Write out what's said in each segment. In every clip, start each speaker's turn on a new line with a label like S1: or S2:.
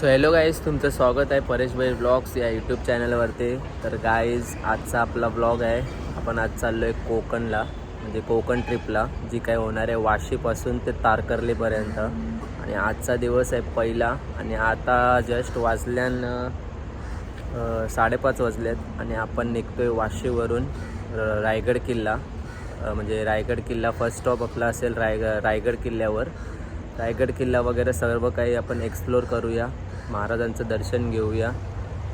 S1: So hello guys तुमचं स्वागत आहे परेश भाई ब्लॉग्स या यूट्यूब चॅनलवरती तर गाईज आजचा आपला ब्लॉग आहे. आपण आज चाललो आहे कोकणला म्हणजे कोकण ट्रिपला जी काय होणार आहे वाशीपासून ते तारकर्लीपर्यंत. आणि आजचा दिवस आहे पहिला आणि आता जस्ट वाजल्यानं साडेपाच वाजलेत. आणि आपण निघतो आहे वाशीवरून रायगड किल्ला. म्हणजे रायगड किल्ला फर्स्ट स्टॉप आपला असेल रायग रायगड किल्ल्यावर. रायगड किल्ला वगैरे सर्व काही आपण एक्सप्लोर करूया. महाराजांचं दर्शन घेऊया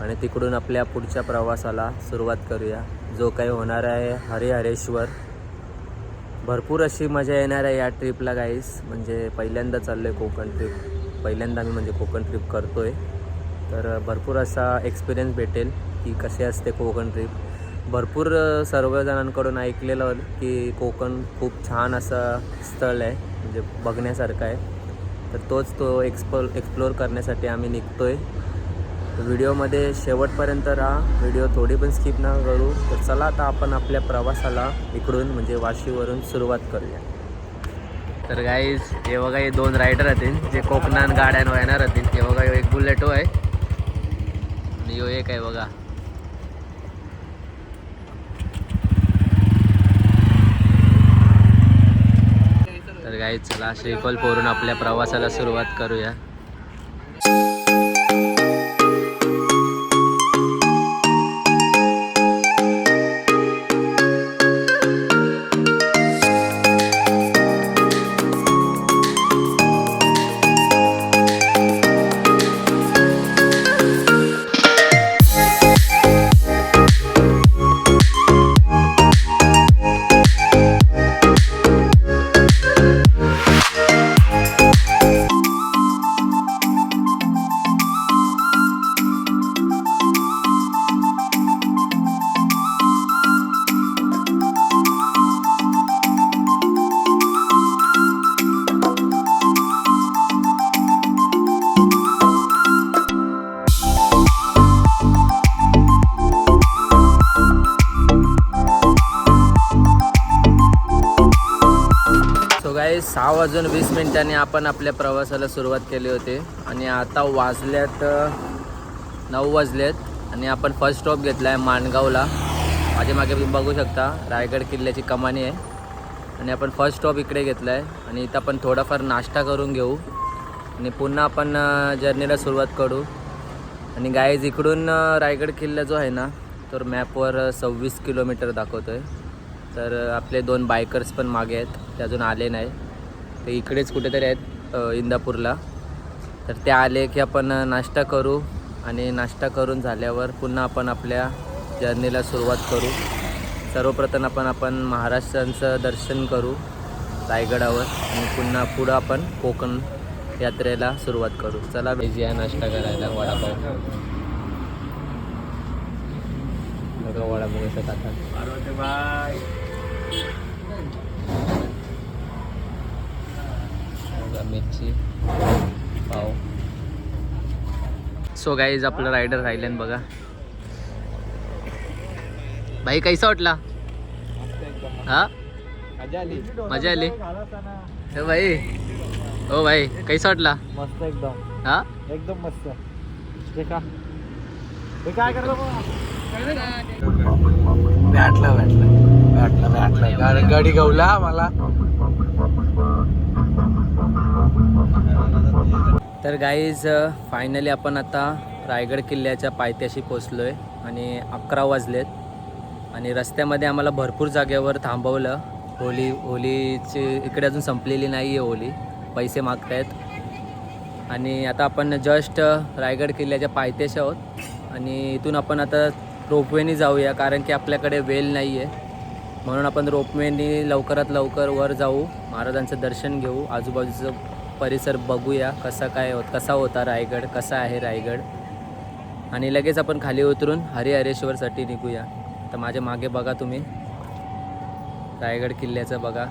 S1: आणि तिकडून आपल्या पुढच्या प्रवासाला सुरुवात करूया. जो काही होणार आहे हरिहरेश्वर. भरपूर अशी मजा येणार आहे या ट्रिपला गाईस म्हणजे पहिल्यांदा चाललो आहे कोकण ट्रिप पहिल्यांदा मी म्हणजे कोकण ट्रिप करतो आहे तर भरपूर असा एक्सपिरियन्स भेटेल की कसे असते कोकण ट्रिप भरपूर सर्वजणांकडून ऐकलेलं की कोकण खूप छान असं स्थळ आहे. म्हणजे बघण्यासारखं आहे. तर तोच तो एक्सप्लो एक्सप्लोर करण्यासाठी आम्ही निघतो आहे व्हिडिओमध्ये शेवटपर्यंत राहा. व्हिडिओ थोडी पण स्किप ना करू. तर चला आता आपण आपल्या प्रवासाला इकडून म्हणजे वाशीवरून सुरुवात करूया. तर गाईज हे बघा हे दोन रायडर राहतील जे कोकणात गाड्यांवर येणार राहतील हे बघा एक बुलेटो आहे. आणि यो एक आहे बघा. गाईज चला श्रीफल पोरून आपल्या प्रवासाला सुरुवात करूया. सहा वाजून वीस मिनिटांनी आपण आपल्या प्रवासाला सुरुवात केली होती. आणि आता वाजल्यात नऊ वाजलेत. आणि आपण फर्स्ट स्टॉप घेतला आहे माणगावला. माझ्या मागे तुम्ही बघू शकता रायगड किल्ल्याची कमानी आहे. आणि आपण फर्स्ट स्टॉप इकडे घेतला आहे आणि इथं आपण थोडाफार नाश्ता करून घेऊ. आणि पुन्हा आपण जर्नीला सुरुवात करू. आणि गाईज इकडून रायगड किल्ला जो आहे ना तर मॅपवर सव्वीस किलोमीटर दाखवतो आहे तर आपले दोन बायकर्स पण मागे आहेत. ते अजून आले नाही ते इकडेच कुठेतरी आहेत इंदापूरला. तर ते आले की आपण नाश्ता करू आणि नाश्ता करून झाल्यावर पुन्हा आपण आपल्या जर्नीला सुरुवात करू. सर्वप्रथम आपण आपण महाराष्ट्रांचं दर्शन करू रायगडावर आणि पुन्हा पुढं आपण कोकण यात्रेला सुरुवात करू. चला बिझी आहे नाश्ता करायला. वडापाव. वडापाव कसं खातात बघा, मिरची पाव. सो गाईज आपलं रायडर राहिल्यान बघा. भाई कैसा वाटला? हा? मजा आली. हे भाई. हो भाई कैसा वाटला?
S2: मस्त एकदम.
S1: हा?
S2: एकदम मस्त. काय भेटला गाडी गाडी गवला मला
S1: तर गाईज फायनली आपण आता रायगड किल्ल्याच्या पायथ्याशी पोचलो आहे आणि अकरा वाजलेत. आणि रस्त्यामध्ये आम्हाला भरपूर जागेवर थांबवलं. होली होलीची इकडे अजून संपलेली नाही आहे होली. पैसे मागतायत. आणि आता आपण जस्ट रायगड किल्ल्याच्या पायथ्याशी आहोत. आणि इथून आपण आता रोपवेनी जाऊया कारण की आपल्याकडे वेल नाही आहे म्हणून आपण रोपवेनी लवकरात लवकर वर जाऊ महाराजांचं दर्शन घेऊ आजूबाजूचं परिसर बघूया कसा काय होत कसा होता रायगड कसा आहे रायगड. आणि लगेच आपण खाली उतरून हरिहरेश्वरसाठी निघूया. तर माझ्या मागे बघा तुम्ही. रायगड किल्ल्याचं बघा.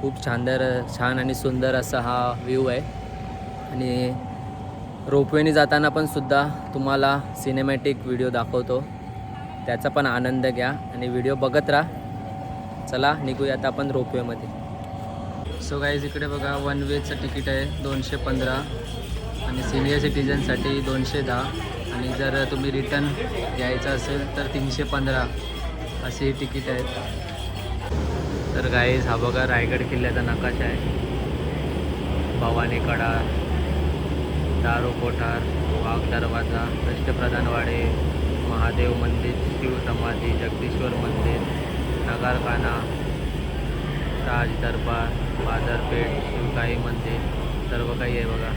S1: खूप छानदार छान आणि सुंदर असा हा व्ह्यू आहे. आणि रोपवेने जाताना पण सुद्धा तुम्हाला सिनेमॅटिक व्हिडिओ दाखवतो. त्याचा पण आनंद घ्या आणि व्हिडिओ बघत राहा. चला निघूया आता आपण रोपवेमध्ये. सो गाईज इकडे बघा वन वेचं तिकीट आहे दोनशे पंधरा. आणि सिनियर सिटीजनसाठी दोनशे दहा. आणि जर तुम्ही रिटर्न घ्यायचं असेल तर तीनशे पंधरा. असे तिकीट आहेत तर गाईज हा बघा रायगड किल्ल्याचा नकाशा आहे. भवानी कडा दारू कोठार वाघ दरवाजा अष्टप्रधानवाडे महादेव मंदिर शिव समाधी जगदीश्वर मंदिर नगारखाना ताज दरबार बाजारपेठ शिवकाई मंदिर सर्व काही आहे बघा.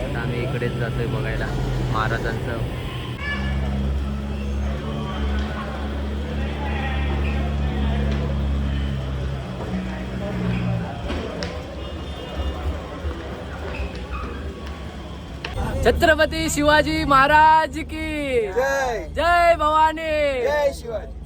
S1: आता आम्ही इकडेच जातोय बघायला महाराजांचं. छत्रपती शिवाजी महाराज की
S2: जय.
S1: जय भवानी.
S2: जय शिवाजी.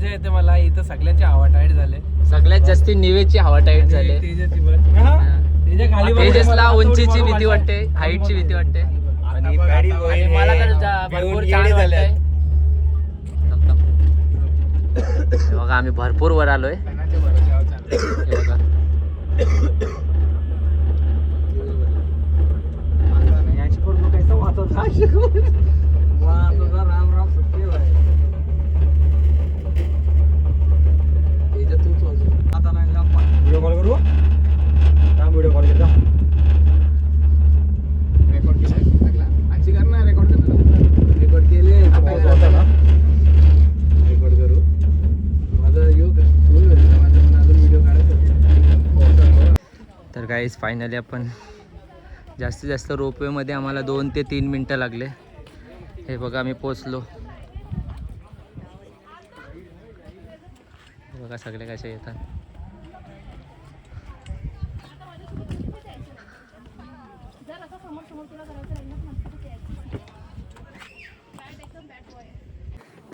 S2: मजा येते मला. इथं सगळ्यांची हवा टाईट झाले.
S1: सगळ्यात जास्ती निवेची हवा टाईट झाले. तेजसला उंचीची भीती वाटते. हाईटची भीती वाटते.
S2: आणि
S1: आणि मला तर जा- भरपूर छान वाटतंय. थांब, थांब. हे बघा आम्ही भरपूर वर आलोय. हे बघा.
S2: व्हिडिओ कॉल करू थांब व्हिडिओ कॉल करता रेकॉर्ड केले रेकॉर्ड करू माझा येऊ का माझा अजून व्हिडिओ काढायचा
S1: गाईज फायनली आपण जास्तीत जास्त रोपवेमध्ये आम्हाला दोन ते तीन मिनटं लागले. हे बघा आम्ही पोचलो. बघा सगळे कसे येतात.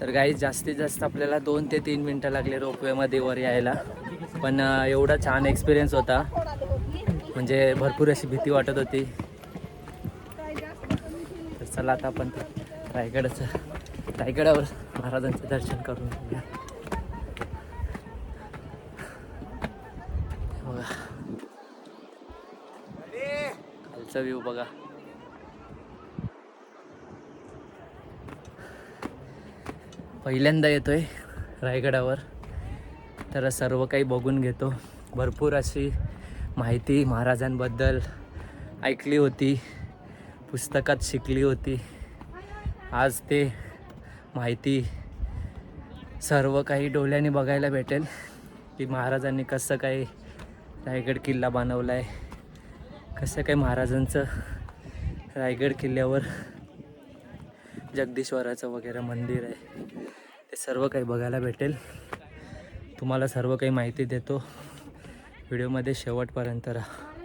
S1: तर गाईज जास्तीत जास्त आपल्याला दोन ते तीन मिनटं लागले रोपवेमध्ये वर यायला. पण एवढा छान एक्सपिरियन्स होता. म्हणजे भरपूर अशी भीती वाटत होती. तर चला आता आपण रायगडाचं रायगडावर महाराजांचं दर्शन करून घेऊया. बघा. खालचा व्ह्यू बघा. पहिल्यांदा येतोय रायगडावर. तर सर्व काही बघून घेतो. भरपूर अशी माहिती महाराजांबद्दल ऐकली होती पुस्तकात शिकली होती. आज ते माहिती सर्व काही डोळ्याने बघायला भेटेल की महाराजांनी कसं काही रायगड किल्ला बनवला आहे कसं काही महाराजांचं रायगड किल्ल्यावर जगदीश्वराचं वगैरे मंदिर आहे. ते सर्व काही बघायला भेटेल. तुम्हाला सर्व काही माहिती देतो. व्हिडिओमध्ये शेवटपर्यंत राहा.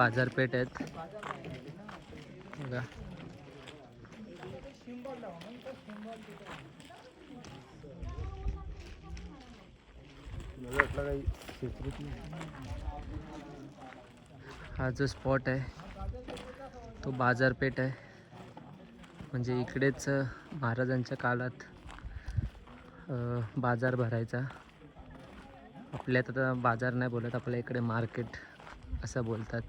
S1: बाजारपेठ आहेत. बघा. हा जो स्पॉट आहे तो बाजारपेठ आहे. म्हणजे इकडेच महाराजांच्या काळात बाजार भरायचा. आपल्यात आता बाजार नाही बोलत आपल्या इकडे मार्केट असं बोलतात.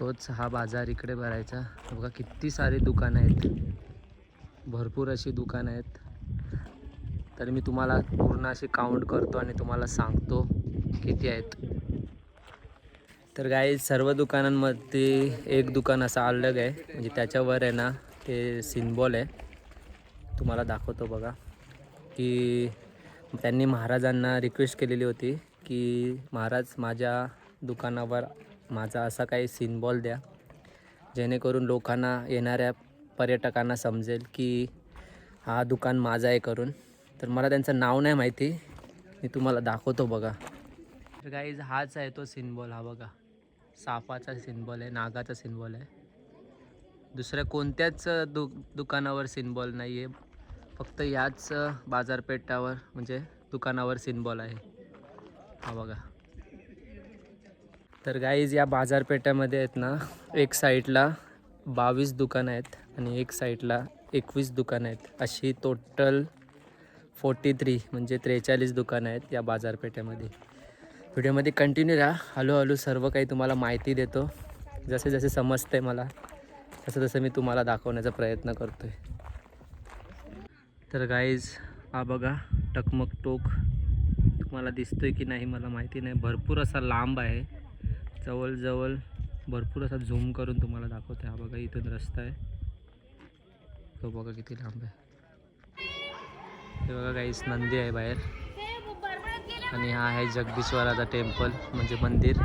S1: तोच हा बाजार इकडे भरायचा. बघा किती सारी दुकानं आहेत. भरपूर अशी दुकानं आहेत. तर मी तुम्हाला पूर्ण अशी काउंट करतो आणि तुम्हाला सांगतो किती आहेत. तर काही सर्व दुकानांमध्ये एक दुकान असं अलग आहे. म्हणजे त्याच्यावर आहे ना ते सिम्बॉल आहे. तुम्हाला दाखवतो बघा. की त्यांनी महाराजांना रिक्वेस्ट केलेली होती की महाराज माझ्या दुकानावर माझा असा काही सिम्बॉल द्या. जेणेकरून लोकांना येणाऱ्या पर्यटकांना समजेल की हा दुकान माझा आहे करून. तर मला त्यांचं नाव नाही माहिती. मी तुम्हाला दाखवतो बघा. तर गाईज हाच आहे तो सिम्बॉल हा बघा. सापाचा सिम्बॉल आहे नागाचा सिम्बॉल आहे. दुसऱ्या कोणत्याच दु दुकानावर सिम्बॉल नाही आहे फक्त याच बाजारपेठावर म्हणजे दुकानावर सिम्बॉल आहे. हा बघा. तर गाईज या बाजारपेठामध्ये आहेत ना एक साईडला बावीस दुकानं आहेत आणि एक साईडला एकवीस दुकानं आहेत. अशी टोटल फोर्टी थ्री म्हणजे त्रेचाळीस दुकानं आहेत या बाजारपेठेमध्ये व्हिडिओमध्ये कंटिन्यू राहा. हळूहळू सर्व काही तुम्हाला माहिती देतो. जसे जसे समजते मला तसं तसं मी तुम्हाला दाखवण्याचा प्रयत्न करतो आहे तर गाईज हा बघा टकमक टोक. तुम्हाला दिसतोय की नाही मला माहिती नाही. भरपूर असा लांब आहे. जवळजवळ भरपूर असा झूम करून तुम्हाला दाखवते हा बघा इथून रस्ता आहे. तो बघा किती लांब आहे. हे बघा काहीच नंदी आहे बाहेर. आणि हा आहे जगदीश्वराचा टेम्पल म्हणजे मंदिर.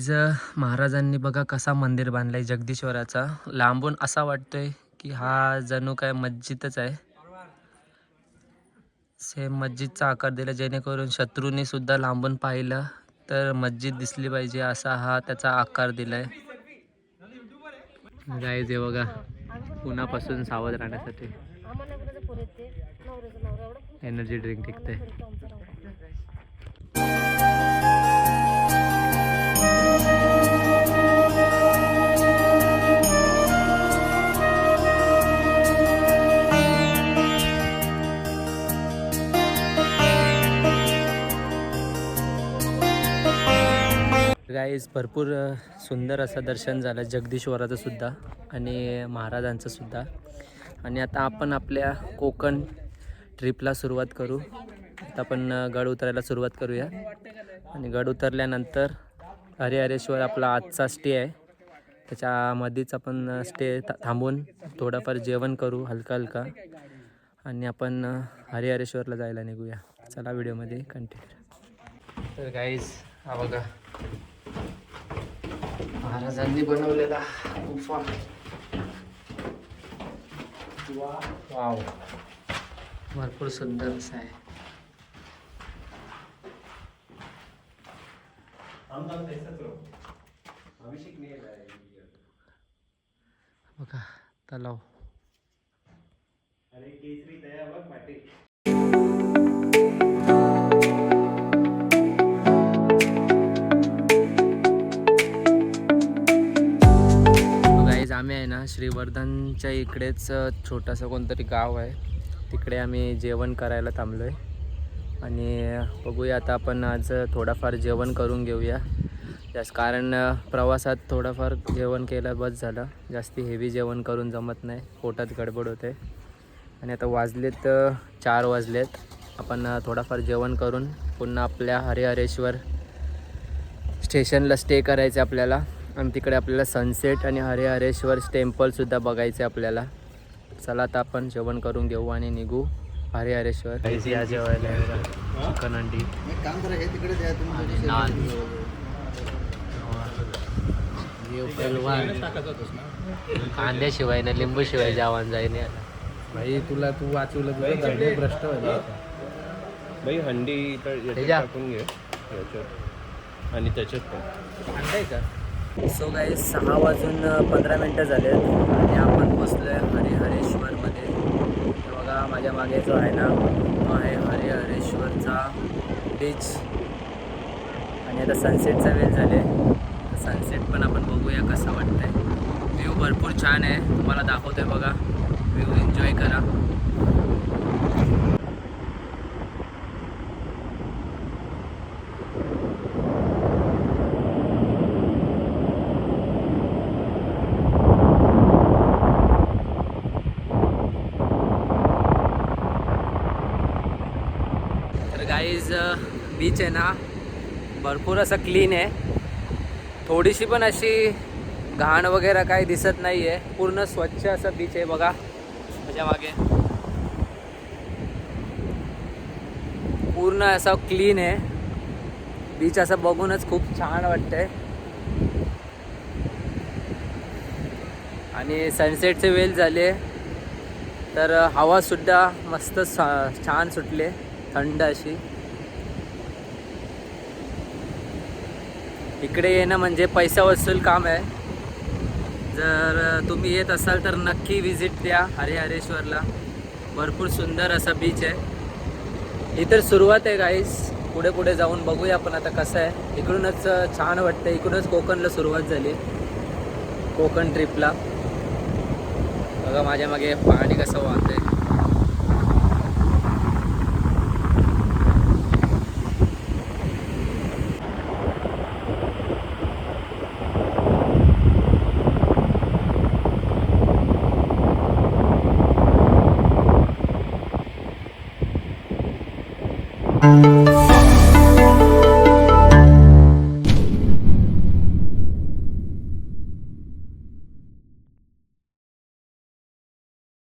S1: आज महाराजांनी बघा कसा मंदिर बांधलाय जगदीश्वराचा. लांबून असा वाटतोय की हा जणू काय मस्जिदच आहे. सेम मस्जिदचा आकार दिला जेणेकरून शत्रूने सुद्धा लांबून पाहिलं तर मस्जिद दिसली पाहिजे असा हा त्याचा आकार दिलाय. आहे जायचे बघा उन्हापासून सावध राहण्यासाठी एनर्जी ड्रिंक टिकते गाईज भरपूर सुंदर असं दर्शन झालं. जगदीश्वराचं सुद्धा आणि महाराजांचं सुद्धा. आणि आता आपण आपल्या कोकण ट्रिपला सुरुवात करू. आता आपण गड उतरायला सुरुवात करूया. आणि गड उतरल्यानंतर हरिहरेश्वर आपला आजचा स्टे आहे. त्याच्यामध्येच आपण स्टे थांबून थोडंफार जेवण करू हलका हलका. आणि आपण हरिहरेश्वरला जायला निघूया. चला व्हिडिओमध्ये कंटिन्यू तर गाईज हा बघा. महाराजांनी बनवलेला गुफा. वाव. भरपूर सुंदर असं आहे. बघा तलाव. ना श्रीवर्धनच्या इकडेच छोटंसं कोणतरी गाव आहे. तिकडे आम्ही जेवण करायला थांबलो आहे आणि बघूया आता आपण आज थोडाफार जेवण करून घेऊया. जास्त कारण प्रवासात थोडंफार जेवण केलं बस झालं. जास्ती हेवी जेवण करून जमत नाही. पोटात गडबड होते. आणि आता वाजलेत चार वाजलेत. आपण थोडाफार जेवण करून पुन्हा आपल्या हरिहरेश्वर स्टेशनला स्टे करायचं आपल्याला. आणि तिकडे आपल्याला सनसेट आणि हरिहरेश्वर टेम्पलसुद्धा बघायचं आहे आपल्याला. चला आता आपण जेवण करून घेऊ आणि निघू हरिहरेश्वर. या जेवायला चिकन अंडी
S2: हे.
S3: कांद्याशिवाय ना लिंबू शिवाय जेवण जाईन
S2: भाई तुला तू वाचवलं तुझं भ्रष्ट होईल
S4: भाई हंडी टाकून घे. आणि त्याच्यात पण.
S1: आहे का? सो काही सहा वाजून पंधरा मिनटं झाले आणि आपण पोचलो आहे हरिहरेश्वरमध्ये बघा माझ्या मागे जो आहे ना तो आहे हरिहरेश्वरचा बीच आणि आता सनसेटचा वेळ झाले सनसेट पण आपण बघूया कसं वाटतंय. व्ह्यू भरपूर छान आहे. तुम्हाला दाखवतोय बघा. व्ह्यू एन्जॉय करा तर गाईज बीच आहे ना भरपूर असं क्लीन आहे. थोडीशी पण अशी घाण वगैरे काही दिसत नाही आहे पूर्ण स्वच्छ असं बीच आहे बघा. माझ्या मागे. पूर्ण असं क्लीन आहे. बीच असं बघूनच खूप छान वाटतंय. आणि सनसेटचे वेल झाले. तर हवासुद्धा मस्त सा- छान सुटले. थंड अशी. इकडे येणं म्हणजे पैसा वसूल काम आहे. जर तुम्ही येत असाल तर नक्की व्हिजिट द्या हरिहरेश्वरला. भरपूर सुंदर असा बीच आहे. ही तर सुरुवात आहे गाईस पुढे पुढे जाऊन बघूया आपण आता कसं आहे. इकडूनच छान वाटतं इकडूनच कोकणला सुरुवात झाली. कोकण ट्रिपला बघा माझ्या मागे पाणी कसं वाहत
S2: आहे